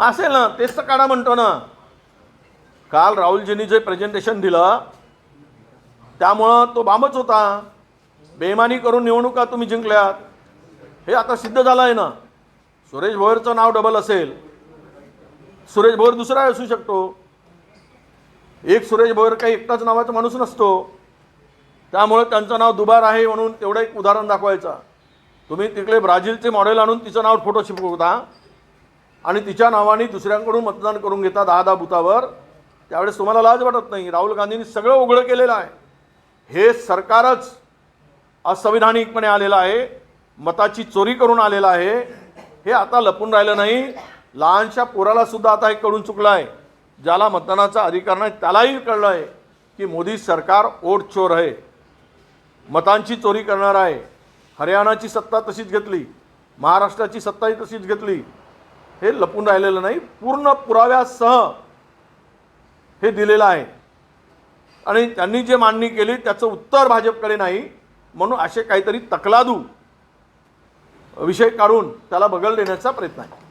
असेल ना तेच तर काढा म्हणतो ना. काल राहुलजींनी जे प्रेझेंटेशन दिलं त्यामुळं तो बांबच होता. बेमानी करून निवडणुका तुम्ही जिंकल्यात. हे आता सिद्ध झालं आहे ना. सुरेश भोयरचं नाव डबल असेल. सुरेश भोयर दुसरा असू शकतो. एक सुरेश भोयर काही एकटाच नावाचा माणूस नसतो. त्यामुळे त्यांचं नाव दुबार आहे म्हणून तेवढं एक उदाहरण दाखवायचं. तुम्ही तिकडे ब्राझीलचे मॉडेल आणून तिचं नाव फोटो शिकवता आणि तिच्या नावाने दुसऱ्यांकडून मतदान करून घेता दहा दहा बुथावर त्यावेळेस तुम्हाला लाज वाटत नाही. राहुल गांधींनी सगळं उघडं केलेलं आहे. हे सरकारच असंविधानिकपणे आलेलं आहे. मताची चोरी करून आलेलं आहे. हे आता लपून राहिलं नाही. लहानशा पोराला सुद्धा आता हे कळून चुकलं आहे ज्याला मतदानाचा अधिकार नाही त्यालाही कळलं आहे की मोदी सरकार ओट चोर आहे. मतांची चोरी करणार आहे. हरियाणाची सत्ता तशीच घेतली. महाराष्ट्राची सत्ताही तशीच घेतली. हे लपून राहिलेलं नाही पूर्ण पुराव्यासह हे दिलेलं आहे. आणि त्यांनी जे मांडणी केली त्याचं उत्तर भाजपकडे नाही म्हणून असे काहीतरी तकलादू विषय काढून त्याला बगल देण्याचा प्रयत्न आहे.